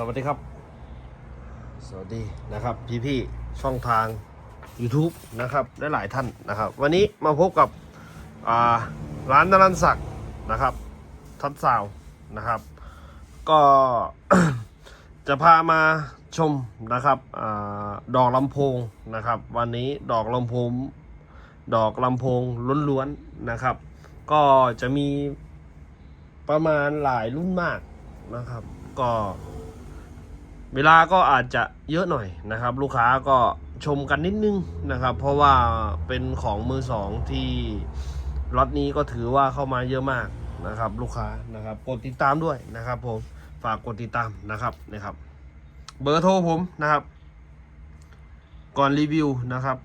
สวัสดีครับ สวัสดีนะครับ พี่ๆช่องทาง YouTube นะครับได้หลายท่านนะครับ วันนี้มาพบกับร้านนรันศักดิ์นะครับ ทัดสาวนะครับ ก็จะพามาชมนะครับอดอกลำโพงนะครับ วันนี้ดอกลำโพงดอกลำโพงล้วนๆนะครับ ก็จะมีประมาณหลายรุ่นมากนะครับ ก็ เวลาก็อาจจะเยอะหน่อยนะครับ ลูกค้าก็ชมกันนิดนึงนะครับ เพราะว่าเป็นของมือสองที่ล็อตนี้ก็ถือว่าเข้ามาเยอะมากนะครับ ลูกค้านะครับกดติดตามด้วยนะครับผมฝากกดติดตามนะครับนะครับ เบอร์โทรผมนะครับ ก่อนรีวิวนะครับ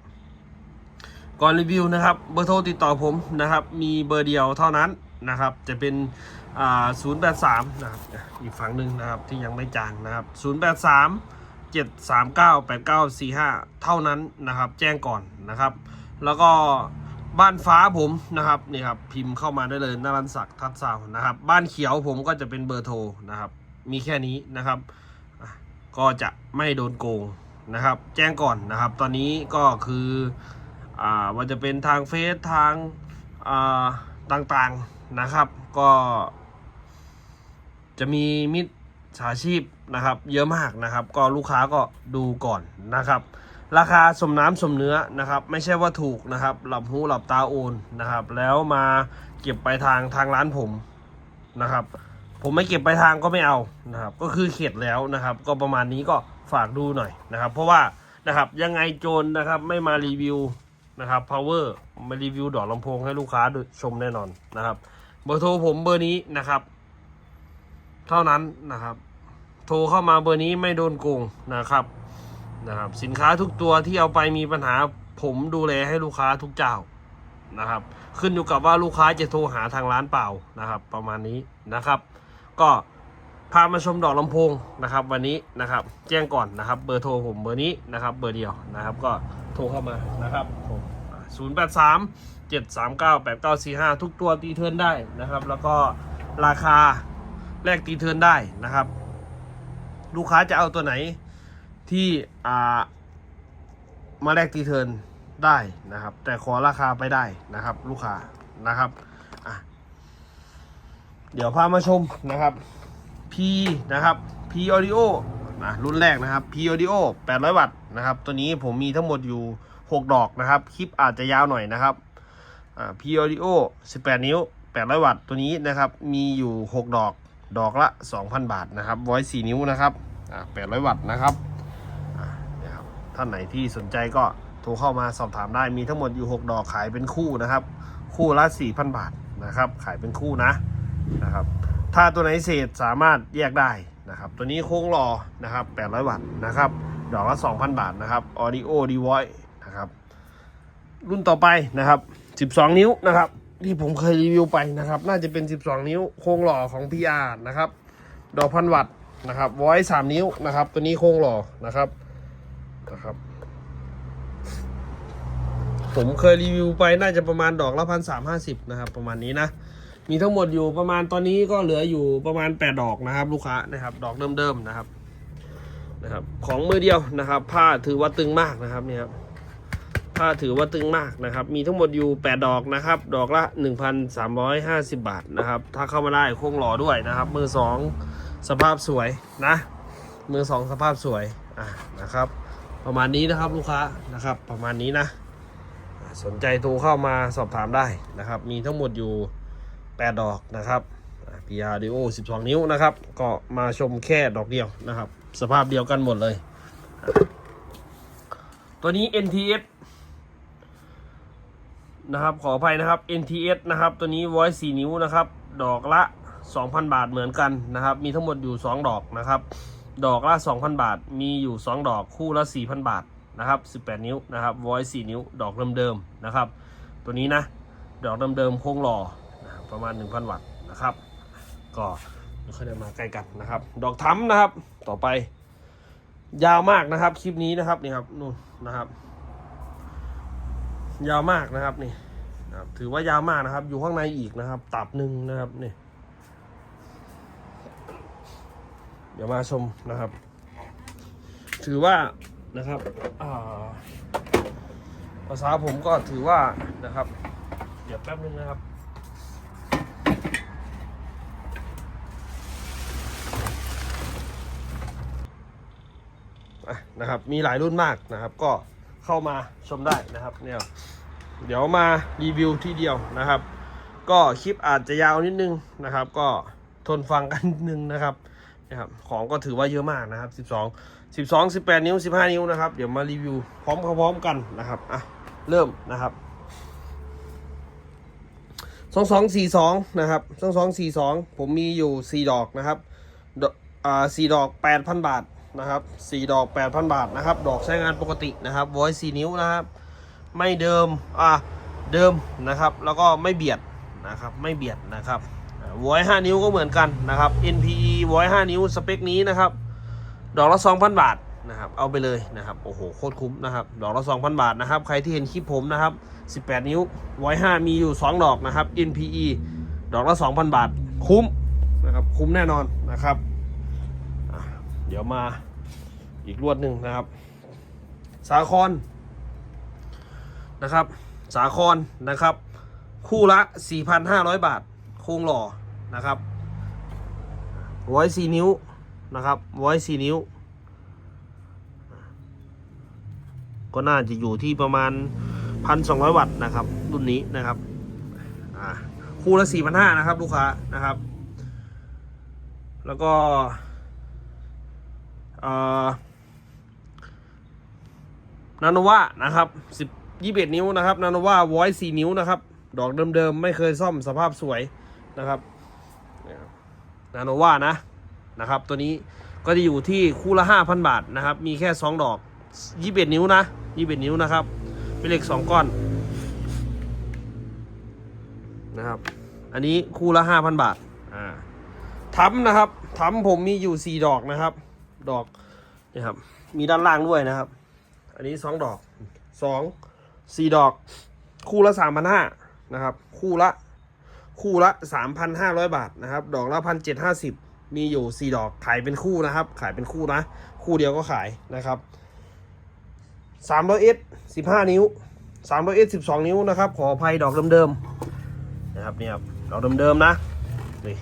ก่อนรีวิวนะครับ เบอร์โทรติดต่อผมนะครับ มีเบอร์เดียวเท่านั้น นะครับ จะเป็นอ่า083นะครับอีกฝั่งหนึ่งนะครับที่ยังไม่จางนะครับ083 739 8945เท่านั้นนะครับ แจ้งก่อนนะครับ แล้วก็บ้านฟ้าผมนะครับนี่ครับพิมพ์เข้ามาได้เลยนารันศักดิ์ทัดสาวนะครับ บ้านเขียวผมก็จะเป็นเบอร์โทรนะครับ มีแค่นี้นะครับ ก็จะไม่โดนโกงนะครับ แจ้งก่อนนะครับ ตอนนี้ก็คืออ่าว่าจะเป็นทางเฟซทางอ่าต่างๆนะครับ ก็จะมีมิตรสาชีพนะครับ เยอะมากนะครับ ก็ลูกค้าก็ดูก่อนนะครับ ราคาสมน้ำสมเนื้อนะครับ ไม่ใช่ว่าถูกนะครับ หลับหูหลับตาโอนนะครับ แล้วมาเก็บไปลายทางทางร้านผมนะครับ ผมไม่เก็บไปลายทางก็ไม่เอานะครับ ก็คือเข็ดแล้วนะครับ ก็ประมาณนี้ก็ฝากดูหน่อยนะครับ เพราะว่านะครับยังไงโจรนะครับไม่มารีวิว นะครับ power มารีวิวดอกลำโพงให้ลูกค้าชมแน่นอนนะครับ เบอร์โทรผมเบอร์นี้นะครับ เท่านั้นนะครับ โทรเข้ามาเบอร์นี้ไม่โดนโกงนะครับนะครับ สินค้าทุกตัวที่เอาไปมีปัญหาผมดูแลให้ลูกค้าทุกเจ้านะครับ ขึ้นอยู่กับว่าลูกค้าจะโทรหาทางร้านเปล่านะครับ ประมาณนี้นะครับ ก็ พามาชมดอกลำโพงนะครับวันนี้นะครับแจ้งก่อนนะครับเบอร์โทรผมเบอร์นี้นะครับเบอร์เดียวนะครับก็โทรเข้ามานะครับผมศูนย์แปดสามเจ็ดสามเก้าแปดเก้าสี่ห้าทุกตัวตีเทิร์นได้นะครับ แล้วก็ราคาแลกตีเทิร์นได้นะครับ ลูกค้าจะเอาตัวไหนที่อ่ามาแลกตีเทิร์นได้นะครับ แต่ขอราคาไปได้นะครับ ลูกค้านะครับอะเดี๋ยวพามาชมนะครับ P นะครับ P Audio นะรุ่นแรกนะครับ P Audio 800 วัตต์นะครับ ตัวนี้ผมมีทั้งหมดอยู่ 6 ดอกนะครับ คลิปอาจจะยาวหน่อยนะครับอ่า P Audio 18 นิ้ว 800 วัตต์ตัวนี้นะครับ มีอยู่ 6 ดอก ดอกละ 2,000 บาทนะครับ Voice 4นิ้วนะครับ800 วัตต์นะครับอ่าเนี่ยครับท่านไหนที่สนใจก็โทรเข้ามาสอบถามได้มีทั้งหมดอยู่ 6 ดอกขายเป็นคู่นะครับ คู่ละ4,000 บาทนะครับ ขายเป็นคู่นะนะครับ ถ้าตัวไหนเศษสามารถแยกได้นะครับ ตัวนี้โค้งรอนะครับ800 วัตต์นะครับ ดอกละ 2,000 บาทนะครับ Audio d v o i c e นะครับ รุ่นต่อไปนะครับ 12 นิ้วนะครับ ที่ผมเคยรีวิวไปนะครับ น่าจะเป็น 12 นิ้วโค้งหล่อของ PR นะครับ ดอกพันวัตต์นะครับไว้3นิ้วนะครับ ตัวนี้โค้งหล่อนะครับนะครับ ผมเคยรีวิวไปน่าจะประมาณดอกละพันสามห้าสิบนะครับ ประมาณนี้นะ มีทั้งหมดอยู่ประมาณตอนนี้ก็เหลืออยู่ประมาณ 8 ดอกนะครับ ลูกค้านะครับ ดอกเดิมๆนะครับนะครับ ของมือเดียวนะครับ ผ้าถือว่าตึงมากนะครับเนี่ยครับผ้าถือว่าตึงมากนะครับ มีทั้งหมดอยู่ 8 ดอกนะครับ ดอกละ 1,350 บาทนะครับ ถ้าเข้ามาได้คงหล่อด้วยนะครับ มือสองสภาพสวยนะ มือสองสภาพสวยอะนะครับ ประมาณนี้นะครับลูกค้านะครับ ประมาณนี้นะ สนใจโทรเข้ามาสอบถามได้นะครับ มีทั้งหมดอยู่ 8 ดอกนะครับ PR Duo 12 นิ้วนะครับ ก็มาชมแค่ดอกเดียวนะครับ สภาพเดียวกันหมดเลย ตัวนี้ NTS นะครับขออภัยนะครับ NTS นะครับ ตัวนี้ Voice 4 นิ้วนะครับ ดอกละ 2,000 บาทเหมือนกันนะครับ มีทั้งหมดอยู่ 2 ดอกนะครับ ดอกละ 2,000 บาท มีอยู่ 2 ดอกคู่ละ 4,000 บาทนะครับ 18 นิ้วนะครับ Voice 4 นิ้ว ดอกเดิมๆนะครับ ตัวนี้นะ ดอกเดิมๆโค้งหล่อ ประมาณ 1,000 วัตต์นะครับ ก็ไม่ค่อยได้มาใกล้กันนะครับ ดอกทั้มนะครับ ต่อไป ยาวมากนะครับ คลิปนี้นะครับนี่ครับนู่นนะครับ ยาวมากนะครับนี่นะครับ ถือว่ายาวมากนะครับ อยู่ข้างในอีกนะครับ ตับหนึ่งนะครับนี่เดี๋ยวมาชมนะครับ ถือว่านะครับภาษาผมก็ถือว่านะครับ เดี๋ยวแป๊บนึงนะครับ นะครับ มีหลายรุ่นมากนะครับ ก็เข้ามาชมได้นะครับเนี่ยเดี๋ยวมารีวิวที่เดียวนะครับ ก็คลิปอาจจะยาวนิดนึงนะครับ ก็ทนฟังกันนิดนึงนะครับนะครับ ของก็ถือว่าเยอะมากนะครับ 12 12 18 นิ้ว 15 นิ้วนะครับ เดี๋ยวมารีวิวพร้อมพร้อมกันนะครับอะเริ่มนะครับ 2242 นะครับ 2242 ผมมีอยู่ 4 ดอกนะครับอ่า4ดอก 8,000 บาท นะครับ4ดอก 8,000 บาทนะครับ ดอกใช้งานปกตินะครับ voice 4นิ้วนะครับ ไม่เดิม อ่าเดิมนะครับ แล้วก็ไม่เบียดนะครับ ไม่เบียดนะครับไวอย5นิ้วก็เหมือนกันนะครับ NPE ไวอย5นิ้วสเปคนี้นะครับ ดอกละ 2,000 บาทนะครับ เอาไปเลยนะครับ โอ้โห โคตรคุ้มนะครับ ดอกละ 2,000 บาทนะครับ ใครที่เห็นคลิปผมนะครับ 18 นิ้วไวอย5มีอยู่ 2 ดอกนะครับ NPE ดอกละ 2,000 บาท คุ้มนะครับ คุ้มแน่นอนนะครับ เดี๋ยวมาอีกรวดหนึ่งนะครับ สาครนะครับ สาครนะครับ คู่ละ 4,500 บาท โครงหล่อนะครับไว้สี่นิ้วนะครับไว้สี่นิ้ว ก็น่าจะอยู่ที่ประมาณ 1,200 วัตต์นะครับ รุ่นนี้นะครับคู่ละ4,500นะครับ ลูกค้านะครับ แล้วก็ นาโนวานะครับ10 21นิ้วนะครับนาโนวาไวอย4นิ้วนะครับ ดอกเดิมๆ ไม่เคยซ่อมสภาพสวยนะครับนาโนวานะนะครับ ตัวนี้ก็จะอยู่ที่คู่ละ5,000บาทนะครับ มีแค่2ดอก21นิ้วนะ21นิ้วนะครับ เป็นเหล็ก2ก้อนนะครับ อันนี้คู่ละ5,000บาทอ่าทั้มนะครับทั้มผมมีอยู่4ดอกนะครับ ดอกนี่ครับ มีด้านล่างด้วยนะครับ อันนี้2ดอก2 4ดอก คู่ละ3,500นะครับ คู่ละ คู่ละ3,500บาทนะครับ ดอกละ1,750มีอยู่4ดอกขายเป็นคู่นะครับ ขายเป็นคู่นะ คู่เดียวก็ขายนะครับ 300S 15นิ้ว 300S 12นิ้วนะครับ ขออภัยดอกเดิมๆนะครับเนี่ยครับดอกเดิมๆนะ นี่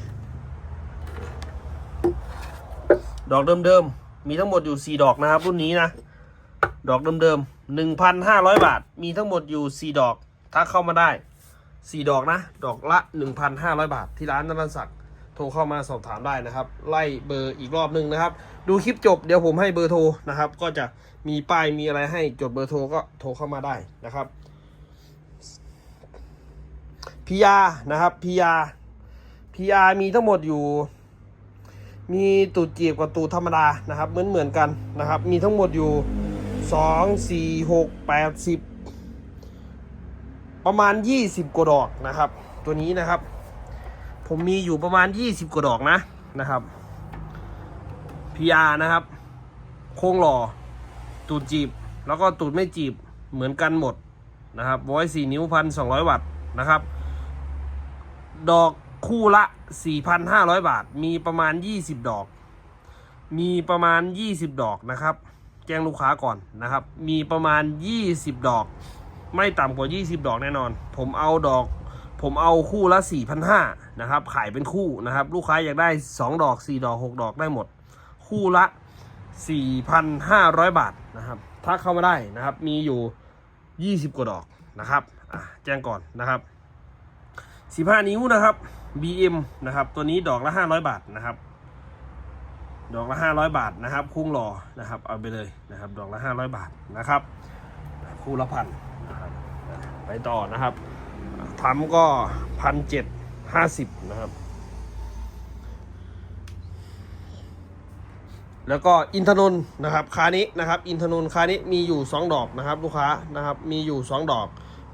ดอกเดิมๆ มีทั้งหมดอยู่ 4 ดอกนะครับ รุ่นนี้นะ ดอกเดิมๆ 1,500 บาท มีทั้งหมดอยู่ 4 ดอกถ้าเข้ามาได้ 4 ดอกนะ ดอกละ 1,500 บาท ที่ร้านนรันศักดิ์โทรเข้ามาสอบถามได้นะครับ ไล่เบอร์อีกรอบหนึ่งนะครับ ดูคลิปจบเดี๋ยวผมให้เบอร์โทรนะครับ ก็จะมีป้ายมีอะไรให้จดเบอร์โทรก็โทรเข้ามาได้นะครับพียานะครับพียาพียามีทั้งหมดอยู่ มีตูดจีบกับตูดธรรมดานะครับ เหมือนเหมือนกันนะครับ มีทั้งหมดอยู่สองสี่หกแปดสิบประมาณยี่สิบกว่าดอกนะครับ ตัวนี้นะครับ ผมมีอยู่ประมาณยี่สิบกว่าดอกนะนะครับ PR นะครับ โค้งหล่อ ตูดจีบ แล้วก็ตูดไม่จีบเหมือนกันหมดนะครับร้อยสี่นิ้วพันสองร้อยวัตต์นะครับ ดอก คู่ละ 4,500 บาท มีประมาณ 20 ดอก มีประมาณ 20 ดอกนะครับ แจ้งลูกค้าก่อนนะครับ มีประมาณ 20 ดอก ไม่ต่ำกว่า 20 ดอกแน่นอน ผมเอาดอก ผมเอาคู่ละ 4,500นะครับ ขายเป็นคู่นะครับ ลูกค้าอยากได้ 2 ดอก 4 ดอก 6 ดอกได้หมด คู่ละ 4,500 บาทนะครับถ้าเข้ามาได้นะครับ มีอยู่ 20 กว่าดอกนะครับ แจ้งก่อนนะครับ 15 นิ้วนะครับ BM นะครับ ตัวนี้ดอกละ500บาทนะครับ ดอกละ500บาทนะครับ คุ้งหล่อนะครับ เอาไปเลยนะครับ ดอกละ500บาทนะครับ คู่ละพันนะครับไปต่อนะครับทำก็พันเจ็ดห้าสิบนะครับ แล้วก็อินทนนท์นะครับคานี้นะครับ อินทนนท์คานี้มีอยู่ 2 ดอกนะครับ ลูกค้านะครับ มีอยู่ 2 ดอก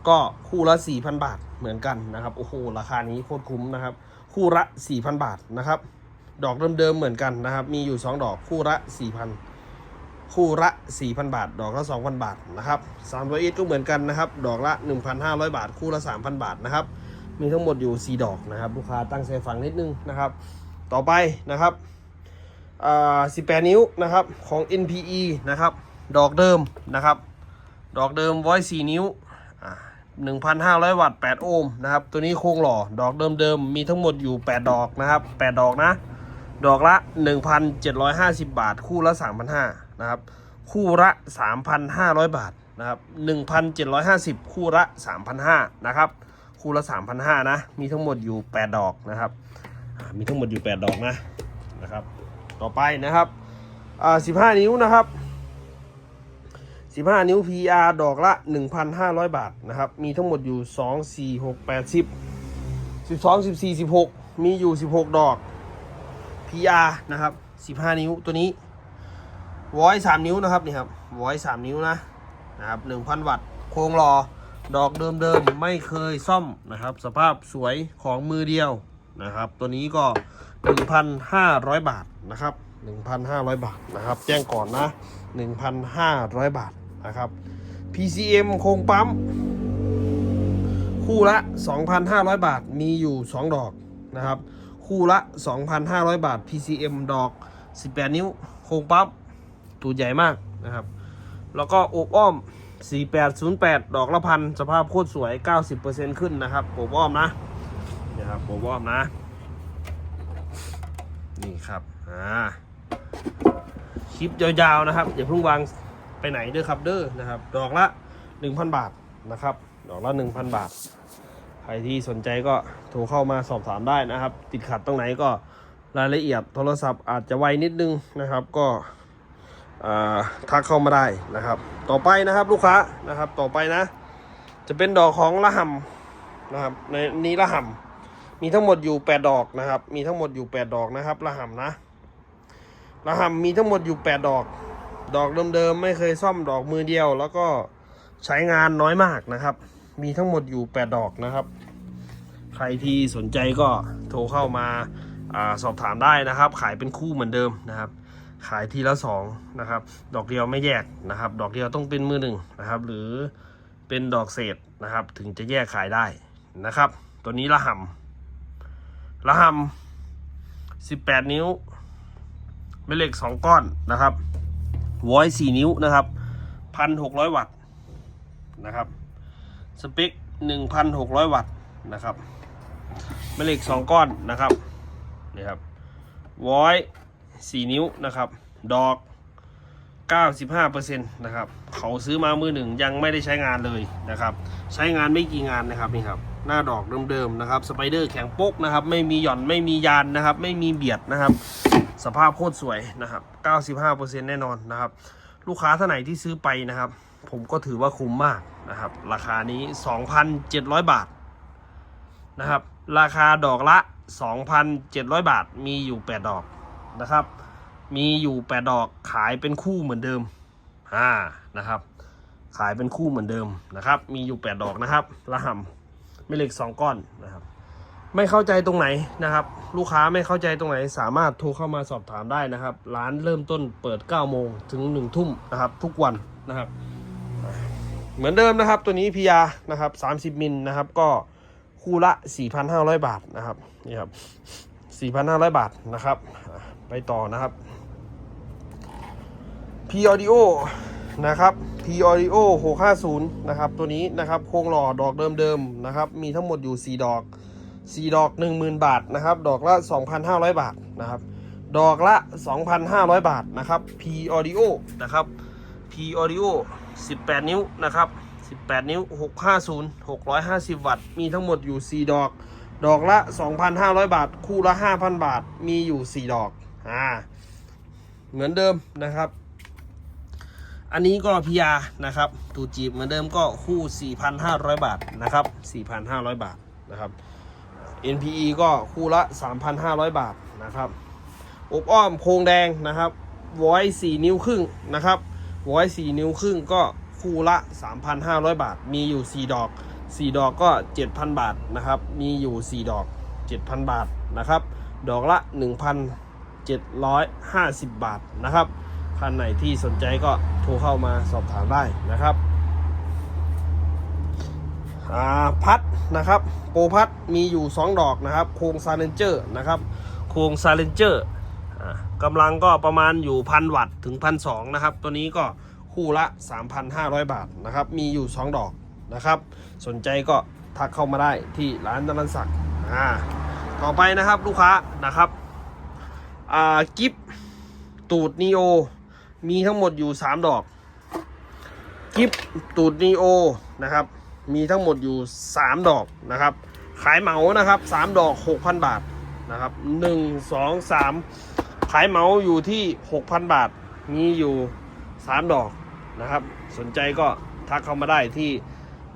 ก็คู่ละ4,000 บาท เหมือนกันนะครับโอ้โหราคานี้โคตรคุ้มนะครับ คู่ละ 4,000 บาทนะครับ ดอกเดิมๆเหมือนกันนะครับ มีอยู่ 2 ดอกคู่ละ 4,000 คู่ละ 4,000 บาท ดอกละ 2,000 บาทนะครับ300เอก็เหมือนกันนะครับ ดอกละ 1,500 บาท คู่ละ 3,000 บาทนะครับ มีทั้งหมดอยู่ 4 ดอกนะครับ ลูกค้าตั้งใจฟังนิดนึงนะครับ ต่อไปนะครับอ่า18นิ้วนะครับของ NPE นะครับ ดอกเดิมนะครับ ดอกเดิมไว้4นิ้วอ่า 1,500 วัตต์ 8 โอห์มนะครับ ตัวนี้โครงหล่อ ดอกเดิมๆ มีทั้งหมดอยู่ 8 ดอกนะครับ 8 ดอกนะ ดอกละ 1,750 บาท คู่ละ 3,500นะครับ คู่ละ 3,500 บาทนะครับ1,750 คู่ละ 3,500นะครับ คู่ละ 3,500นะ มีทั้งหมดอยู่ 8 ดอกนะครับ มีทั้งหมดอยู่ 8 ดอกนะ นะครับ ต่อไปนะครับ อ่า 15 นิ้วนะครับ 15 นิ้ว PR ดอกละ 1,500 บาทนะครับ มีทั้งหมดอยู่ 2 4 6 8 10 12 14 16 มีอยู่ 16 ดอก PR นะครับ 15 นิ้วตัวนี้วอย3นิ้วนะครับนี่ครับวอย3นิ้วนะนะครับ1,000วัตต์โครงหลอดอกเดิมๆไม่เคยซ่อมนะครับ สภาพสวยของมือเดียวนะครับ ตัวนี้ก็ 1,500 บาทนะครับ 1,500 บาทนะครับ แจ้งก่อนนะ 1,500 บาท นะครับ PCM โครงปั๊ม คู่ละ 2,500 บาทมีอยู่ 2 ดอกนะครับ คู่ละ 2,500 บาท PCM ดอก 18 นิ้ว โครงปั๊มตัวใหญ่มากนะครับ แล้วก็อบอ้อม 4808 ดอกละพันสภาพโคตรสวย 90%ขึ้นนะครับอบอ้อมนะนี่ครับอบอ้อมนะ นี่ครับอ่าคลิปยาวๆนะครับ อย่าเพิ่งวาง ไปไหนเด้อครับเด้อนะครับ ดอกละ 1,000 บาทนะครับ ดอกละ 1,000 บาท ใครที่สนใจก็โทรเข้ามาสอบถามได้นะครับ ติดขัดตรงไหนก็รายละเอียดโทรศัพท์อาจจะไวนิดนึงนะครับก็อ่าทักเข้ามาได้นะครับ ต่อไปนะครับลูกค้านะครับต่อไปนะ จะเป็นดอกของละหำนะครับในนี้ละหำมีทั้งหมดอยู่ 8 ดอกนะครับ มีทั้งหมดอยู่ 8 ดอกนะครับละหำนะระหำมีทั้งหมดอยู่ 8 ดอก ดอกเดิมๆไม่เคยซ่อมดอกมือเดียว แล้วก็ใช้งานน้อยมากนะครับ มีทั้งหมดอยู่ 8 ดอกนะครับ ใครที่สนใจก็โทรเข้ามาอาสอบถามได้นะครับ ขายเป็นคู่เหมือนเดิมนะครับ ขายทีละ2นะครับ ดอกเดียวไม่แยกนะครับ ดอกเดียวต้องเป็นมือหนึ่งนะครับ หรือเป็นดอกเศษนะครับ ถึงจะแยกขายได้นะครับ ตัวนี้ระหำระหำ18 นิ้วแม่เหล็กสองก้อนนะครับ วอยสี่นิ้วนะครับพันหกร้อยวัตต์นะครับสเปคหนึ่งพันหกร้อยวัตต์นะครับแม่เหล็กสองก้อนนะครับนี่ครับวอยสี่นิ้วนะครับ ดอกเก้าสิบห้าเปอร์เซ็นต์นะครับ เขาซื้อมามือหนึ่งยังไม่ได้ใช้งานเลยนะครับ ใช้งานไม่กี่งานนะครับนี่ครับ หน้าดอกเดิมๆนะครับสไปเดอร์แข็งปกนะครับ ไม่มีหย่อนไม่มียานนะครับ ไม่มีเบียดนะครับ สภาพโคตรสวยนะครับ 95%แน่นอนนะครับ ลูกค้าท่านไหนที่ซื้อไปนะครับ ผมก็ถือว่าคุ้มมากนะครับ ราคานี้ 2,700 บาทนะครับ ราคาดอกละ 2,700 บาท มีอยู่ 8 ดอกนะครับ มีอยู่ 8 ดอกขายเป็นคู่เหมือนเดิมอ่านะครับ ขายเป็นคู่เหมือนเดิมนะครับ มีอยู่ 8 ดอกนะครับละหำ ม่เหล็ก 2 ก้อนนะครับ ไม่เข้าใจตรงไหนนะครับ ลูกค้าไม่เข้าใจตรงไหน สามารถโทรเข้ามาสอบถามได้นะครับ ร้านเริ่มต้นเปิด 9 โมงถึง 1 ทุ่มนะครับ ทุกวันนะครับ เหมือนเดิมนะครับ ตัวนี้พียานะครับ 30 มิลนะครับก็คู่ละ 4,500 บาทนะครับนี่ครับ 4,500 บาทนะครับ ไปต่อนะครับ P Audio นะครับ P Audio 650 นะครับ ตัวนี้นะครับโครงหล่อดอกเดิมๆนะครับ มีทั้งหมดอยู่ 4 ดอก 4 ดอก 10,000 บาทนะครับ ดอกละ 2,500 บาทนะครับ ดอกละ 2,500 บาทนะครับ P Audio นะครับ P Audio 18 นิ้วนะครับ 18 นิ้ว 650 650 วัตต์ มีทั้งหมดอยู่ 4 ดอก ดอกละ 2,500 บาท คู่ละ 5,000 บาท มีอยู่ 4 ดอก อ่า เหมือนเดิมนะครับ อันนี้ก็พียานะครับตูจีบเหมือนเดิมก็คู่ 4,500 บาทนะครับ 4,500 บาทนะครับ NPE ก็คู่ละ 3,500 บาทนะครับอบอ้อมโครงแดงนะครับวอย4นิ้วครึ่งนะครับวอย4นิ้วครึ่งก็คู่ละ 3,500 บาท มีอยู่ 4 ดอก 4 ดอกก็ 7,000 บาทนะครับ มีอยู่ 4 ดอก 7,000 บาทนะครับ ดอกละ 1,750 บาทนะครับ ท่านไหนที่สนใจก็โทรเข้ามาสอบถามได้นะครับอ่าพัดนะครับโปรพัดมีอยู่ 2 ดอกนะครับ โครงซาเลนเจอร์นะครับโครงซาเลนเจอร์อ่ากำลังก็ประมาณอยู่พันวัตต์ถึงพันสองนะครับ ตัวนี้ก็คู่ละ 3,500 บาทนะครับ มีอยู่ 2 ดอกนะครับ สนใจก็ทักเข้ามาได้ที่ร้านตะลันศักดิ์อ่าต่อไปนะครับลูกค้านะครับอ่ากิฟตูดนีโอ มีทั้งหมดอยู่ 3 ดอกกิฟตูดนีโอนะครับ มีทั้งหมดอยู่ 3 ดอกนะครับ ขายเหมานะครับ 3 ดอก 6,000 บาทนะครับ 1 2 3 ขายเหมาอยู่ที่ 6,000 บาท มีอยู่ 3 ดอกนะครับ สนใจก็ทักเข้ามาได้ที่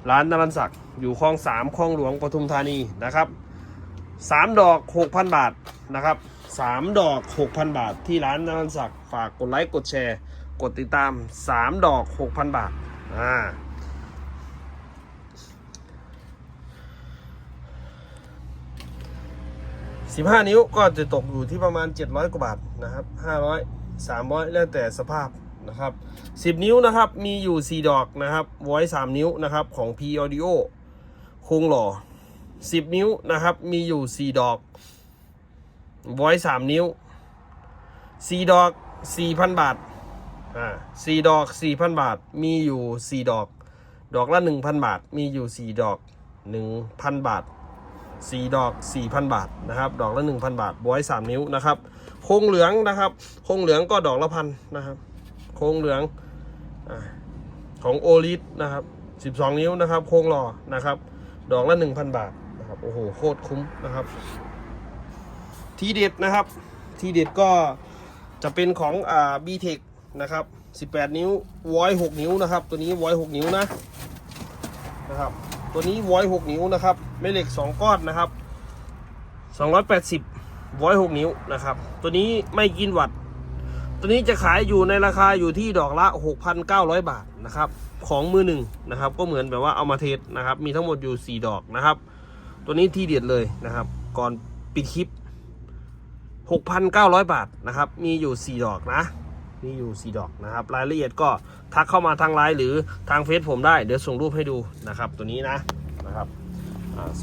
ร้านนรันศักดิ์อยู่คลอง 3คลองหลวงปทุมธานีนะครับ 3 ดอก 6,000 บาทนะครับ 3 ดอก 6,000 บาท ที่ร้านนันศักดิ์ฝากกดไลค์กดแชร์ กดติดตาม 3 ดอก 6,000 บาทอ่า15นิ้วก็จะตกอยู่ที่ประมาณ 700 กว่าบาทนะครับ500 300 แล้วแต่สภาพนะครับ 10 นิ้วนะครับ มีอยู่ 4 ดอกนะครับไว้3นิ้วนะครับของ P Audio โครงหล่อ 10 นิ้วนะครับ มีอยู่ 4 ดอก ไว้3นิ้ว4ดอก4,000บาทอ่า4ดอก4,000บาทมีอยู่4ดอก ดอกละ1,000บาท มีอยู่4ดอก1,000บาทสี่ดอกสี่พันบาทนะครับ ดอกละหนึ่งพันบาทบอยสามนิ้วนะครับโครงเหลืองนะครับโครงเหลืองก็ดอกละพันนะครับโครงเหลืองอาของโอลิสนะครับสิบสองนิ้วนะครับ โครงหล่อนะครับ ดอกละหนึ่งพันบาทนะครับโอ้โหโคตรคุ้มนะครับ ทีเด็ดนะครับ ทีเด็ดก็จะเป็นของอ่าบีเทคนะครับสิบแปดนิ้ววอยหกนิ้วนะครับ ตัวนี้วอยหกนิ้วนะนะครับ ตัวนี้วอยหกนิ้วนะครับแม่เหล็กสองก้อนนะครับสองร้อยแปดสิบวอยหกนิ้วนะครับ ตัวนี้ไม่กินวัตต์ตัวนี้จะขายอยู่ในราคาอยู่ที่ดอกละหกพันเก้าร้อยบาทนะครับ ของมือหนึ่งนะครับ ก็เหมือนแบบว่าเอามาเทสนะครับ มีทั้งหมดอยู่สี่ดอกนะครับ ตัวนี้ที่เด็ดเลยนะครับ ก่อนปิดคลิป หกพันเก้าร้อยบาทนะครับ มีอยู่สี่ดอกนะ มีอยู่สี่ดอกนะครับ รายละเอียดก็ทักเข้ามาทางไลน์หรือทางเฟซผมได้ เดี๋ยวส่งรูปให้ดูนะครับ ตัวนี้นะนะครับ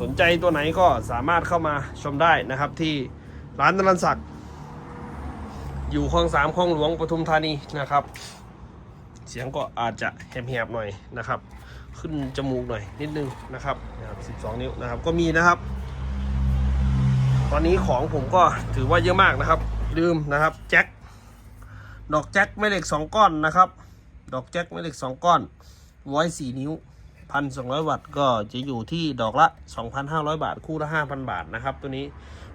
สนใจตัวไหนก็สามารถเข้ามาชมได้นะครับที่ร้านนรันศักดิ์อยู่คลองสามคลองหลวงปทุมธานีนะครับ เสียงก็อาจจะแหบๆหน่อยนะครับ ขึ้นจมูกหน่อยนิดนึงนะครับนะครับ 12 นิ้วนะครับก็มีนะครับ ตอนนี้ของผมก็ถือว่าเยอะมากนะครับ ลืมนะครับแจ็คดอกแจ็คแม่เหล็กสองก้อนนะครับ ดอกแจ็คแม่เหล็กสองก้อนไว้สี่นิ้วพันสองร้อยวัตต์ก็จะอยู่ที่ดอกละสองพันห้าร้อยบาทคู่ละห้าพันบาทนะครับ ตัวนี้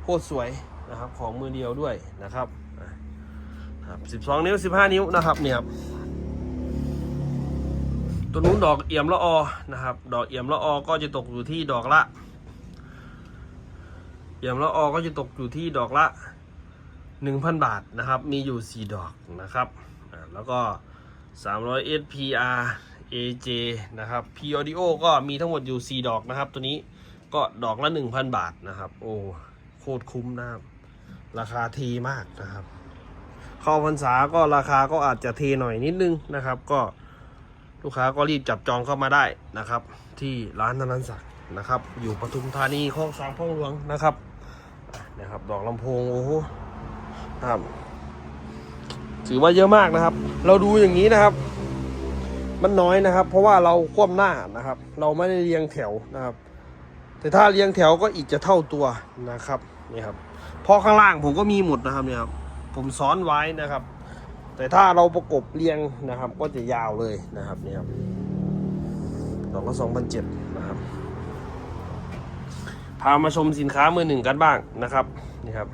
โคตรสวยนะครับของมือเดียวด้วยนะครับครับสิบสองนิ้วสิบห้านิ้วนะครับเนี่ยครับตัวนู้นดอกเอี่ยมละออนะครับ ดอกเอี่ยมละออก็จะตกอยู่ที่ดอกละ เอียมละออก็จะตกอยู่ที่ดอกละ 1,000 บาทนะครับ มีอยู่ 4 ดอกนะครับ แล้วก็ 300 SPR AJ นะครับ P Audio ก็มีทั้งหมดอยู่ 4 ดอกนะครับ ตัวนี้ก็ดอกละ 1,000 บาทนะครับ โอ้โคตรคุ้มนะครับ ราคาทีมากนะครับเข้าพรรษาก็ราคาก็อาจจะเทหน่อยนิดนึงนะครับ ก็ลูกค้าก็รีบจับจองเข้ามาได้นะครับ ที่ร้านนันศักนะครับ อยู่ปทุมธานีคลองสามคลองหลวงนะครับ นะครับ ดอกลำโพงโอ้โหนะครับถือว่าเยอะมากนะครับ เราดูอย่างนี้นะครับ มันน้อยนะครับ เพราะว่าเราคว่ำหน้านะครับ เราไม่ได้เรียงแถวนะครับ แต่ถ้าเรียงแถวก็อีกจะเท่าตัวนะครับนี่ครับเพราะข้างล่างผมก็มีหมดนะครับเนี่ยครับผมซ้อนไว้นะครับ แต่ถ้าเราประกบเรียงนะครับ ก็จะยาวเลยนะครับเนี่ยครับดอกละสองพันเจ็ด พามาชมสินค้ามือหนึ่งกันบ้างนะครับนี่ครับ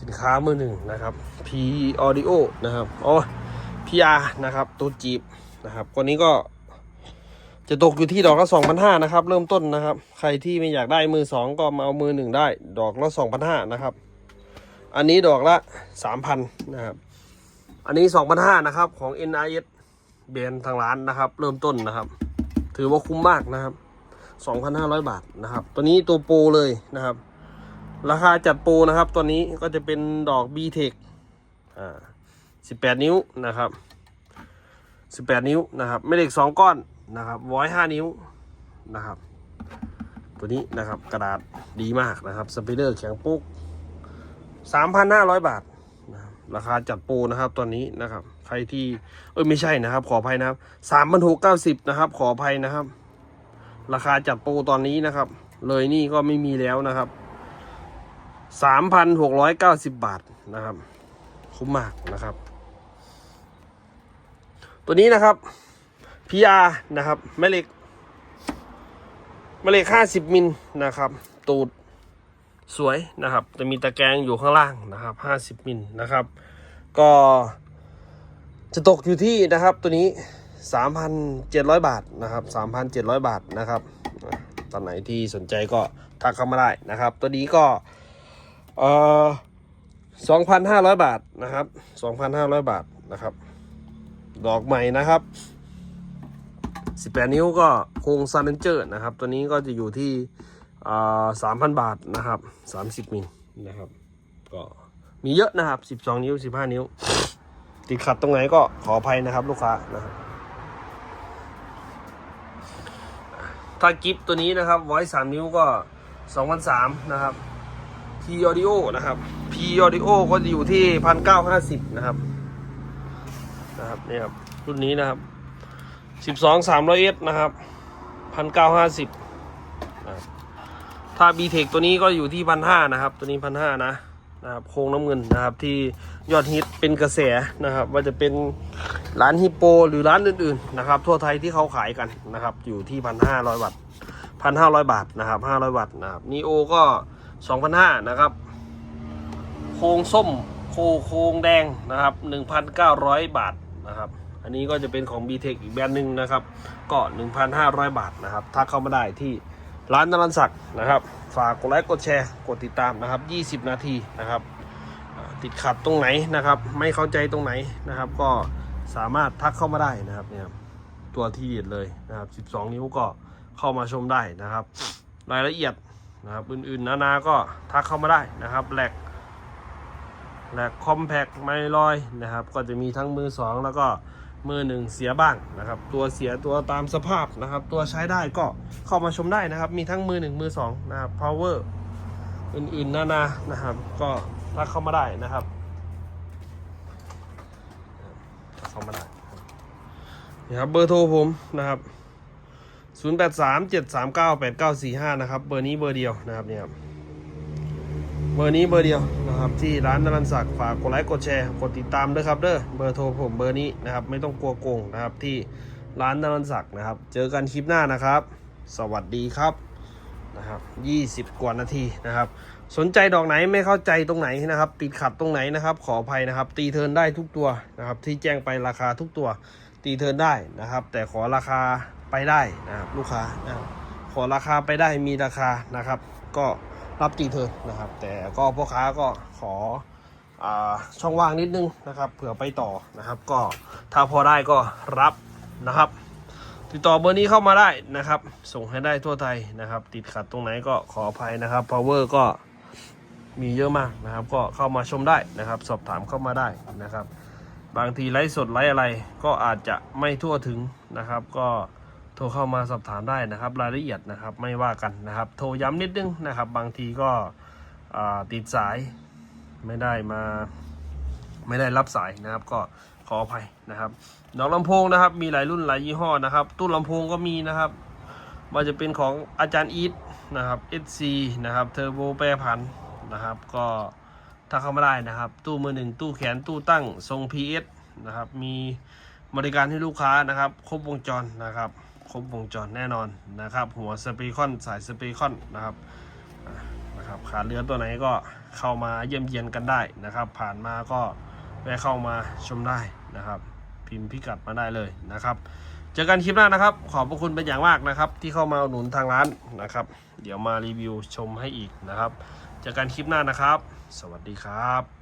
สินค้ามือหนึ่งนะครับ P Audio นะครับอ๋อ PR นะครับตัวจีบนะครับคนนี้ก็จะตกอยู่ที่ดอกละ2,500นะครับ เริ่มต้นนะครับ ใครที่ไม่อยากได้มือสองก็มาเอามือหนึ่งได้ ดอกละ2,500นะครับ อันนี้ดอกละ3,000นะครับ อันนี้2,500นะครับของ NIS เบนทางร้านนะครับ เริ่มต้นนะครับ ถือว่าคุ้มมากนะครับ 2,500 บาทนะครับ ตัวนี้ตัวโปรเลยนะครับ ราคาจัดโปรนะครับ ตัวนี้ก็จะเป็นดอก b t e c h อ่า18 นิ้วนะครับ 18 นิ้วนะครับไม่เหล็ก 2 ก้อนนะครับร้อยห้านิ้วนะครับ ตัวนี้นะครับกระดาษดีมากนะครับสเปเดอร์แข็งปุ๊ก 3,500 บาทนะครับราคาจัดโปรนะครับตอนนี้นะครับ ใครที่เอ้ยไม่ใช่นะครับ ขออภัยนะครับสามพันหกเก้าสิบนะครับ ขออภัยนะครับ ราคาจัดโปรตอนนี้นะครับ เลยนี่ก็ไม่มีแล้วนะครับสามพันหกร้อยเก้าสิบบาทนะครับ คุ้มมากนะครับ ตัวนี้นะครับ PR นะครับแม่เหล็กแม่เหล็กห้าสิบมิลนะครับ ตูดสวยนะครับ จะมีตะแกรงอยู่ข้างล่างนะครับห้าสิบมิลนะครับ ก็จะตกอยู่ที่นะครับตัวนี้ สามพันเจ็ดร้อยบาทนะครับสามพันเจ็ดร้อยบาทนะครับตอนไหนที่สนใจก็ทักเข้ามาได้นะครับ ตัวนี้ก็เอ่อสองพันห้าร้อยบาทนะครับสองพันห้าร้อยบาทนะครับ ดอกใหม่นะครับ 18 นิ้วก็โครงซาเลนเจอร์นะครับ ตัวนี้ก็จะอยู่ที่สามพันบาทนะครับ30มิลนะครับ ก็มีเยอะนะครับ12นิ้ว15นิ้ว ติดขัดตรงไหนก็ขออภัยนะครับลูกค้านะครับ ถ้ากิฟตัวนี้นะครับไว้3นิ้วก็2,003นสามนะครับ P Audio นะครับ P Audio ก็จะอยู่ที่1,950นะครับนะครับนี่ครับรุ่นนี้นะครับสิบสองสามร้อยเอสนะครับพันเก้าห้าสิบถ้า b t e c h ตัวนี้ก็อยู่ที่พันห้านะครับ ตัวนี้พันห้านะ นะครับโครงน้ำเงินนะครับที่ยอดฮิตเป็นกระแสนะครับว่าจะเป็นร้านฮิปโป หรือร้านอื่นๆนะครับทั่วไทยที่เขาขายกันนะครับอยู่ที่พันห้าร้อยบาทพันห้าร้อยบาทนะครับห้าร้อยบาทนะครับนีโอก็สองพันห้านะครับโครงส้มโคโครงแดงนะครับ1,900บาทนะครับอันนี้ก็จะเป็นของ b t e c h อีกแบรนด์หนึ่งนะครับก็1,500บาทนะครับถ้าเข้ามาได้ที่ ร้านนรันศักดิ์นะครับ ฝากกดไลค์กดแชร์กดติดตามนะครับ 20 นาทีนะครับ ติดขัดตรงไหนนะครับ ไม่เข้าใจตรงไหนนะครับ ก็สามารถทักเข้ามาได้นะครับเนี่ยตัวที่เด็ดเลยนะครับ 12 นิ้วก็เข้ามาชมได้นะครับ รายละเอียดนะครับอื่นๆนานาก็ทักเข้ามาได้นะครับแหลกแหละคอมแพกไม่ลอยนะครับ ก็จะมีทั้งมือ 2 แล้วก็ มือหนึ่งเสียบ้างนะครับ ตัวเสียตัวตามสภาพนะครับ ตัวใช้ได้ก็เข้ามาชมได้นะครับ มีทั้งมือ1มือ2นะครับ power อื่นๆนานานะครับ ก็ทักเข้ามาได้นะครับทักเข้ามาได้นี่ครับเบอร์โทรผมนะครับ 0837398945 นะครับ เบอร์นี้เบอร์เดียวนะครับเนี่ยครับ เบอร์นี้เบอร์เดียวนะครับที่ร้านนรันศักดิ์ฝากกดไลค์กดแชร์กดติดตามด้วยครับเด้อเบอร์โทรผมเบอร์นี้นะครับไม่ต้องกลัวโกงนะครับที่ร้านนรันศักดิ์นะครับ เจอกันคลิปหน้านะครับ สวัสดีครับนะครับ20 กว่านาทีนะครับ สนใจดอกไหนไม่เข้าใจตรงไหนนะครับ ติดขัดตรงไหนนะครับ ขออภัยนะครับ ตีเทิร์นได้ทุกตัวนะครับ ที่แจ้งไปราคาทุกตัว ตีเทิร์นได้นะครับ แต่ขอราคาไปได้นะครับลูกค้านะขอราคาไปได้มีราคานะครับ ก็ รับตีเทิร์นนะครับ แต่ก็พ่อค้าก็ขออช่องว่างนิดนึงนะครับ เผื่อไปต่อนะครับ ก็ถ้าพอได้ก็รับนะครับ ติดต่อเบอร์นี้เข้ามาได้นะครับ ส่งให้ได้ทั่วไทยนะครับ ติดขัดตรงไหนก็ขออภัยนะครับ power ก็มีเยอะมากนะครับ ก็เข้ามาชมได้นะครับ สอบถามเข้ามาได้นะครับ บางทีไลฟ์สดไลฟ์อะไรก็อาจจะไม่ทั่วถึงนะครับ ก็ โทรเข้ามาสอบถามได้นะครับ รายละเอียดนะครับไม่ว่ากันนะครับ โทรย้ำนิดนึงนะครับ บางทีก็ติดสายไม่ได้มาไม่ได้รับสายนะครับ ก็ขออภัยนะครับดอกลำโพงนะครับ มีหลายรุ่นหลายยี่ห้อนะครับ ตู้ลำโพงก็มีนะครับว่าจะเป็นของอาจารย์อีทนะครับ SC นะครับเทอร์โบแปรผันนะครับ ก็ถ้าเข้ามาได้นะครับ ตู้มือหนึ่งตู้แขนตู้ตั้งทรง PS นะครับ มีบริการให้ลูกค้านะครับ ครบวงจรนะครับ ครบวงจรแน่นอนนะครับ หัวสเปคอนสายสเปคอนนะครับนะครับขาเรือตัวไหนก็เข้ามาเยี่ยมเยียนกันได้นะครับ ผ่านมาก็แวะเข้ามาชมได้นะครับ พิมพ์พิกัดมาได้เลยนะครับเจอกันคลิปหน้านะครับ ขอบพระคุณเป็นอย่างมากนะครับ ที่เข้ามาอุดหนุนทางร้านนะครับ เดี๋ยวมารีวิวชมให้อีกนะครับเจอกันคลิปหน้านะครับ สวัสดีครับ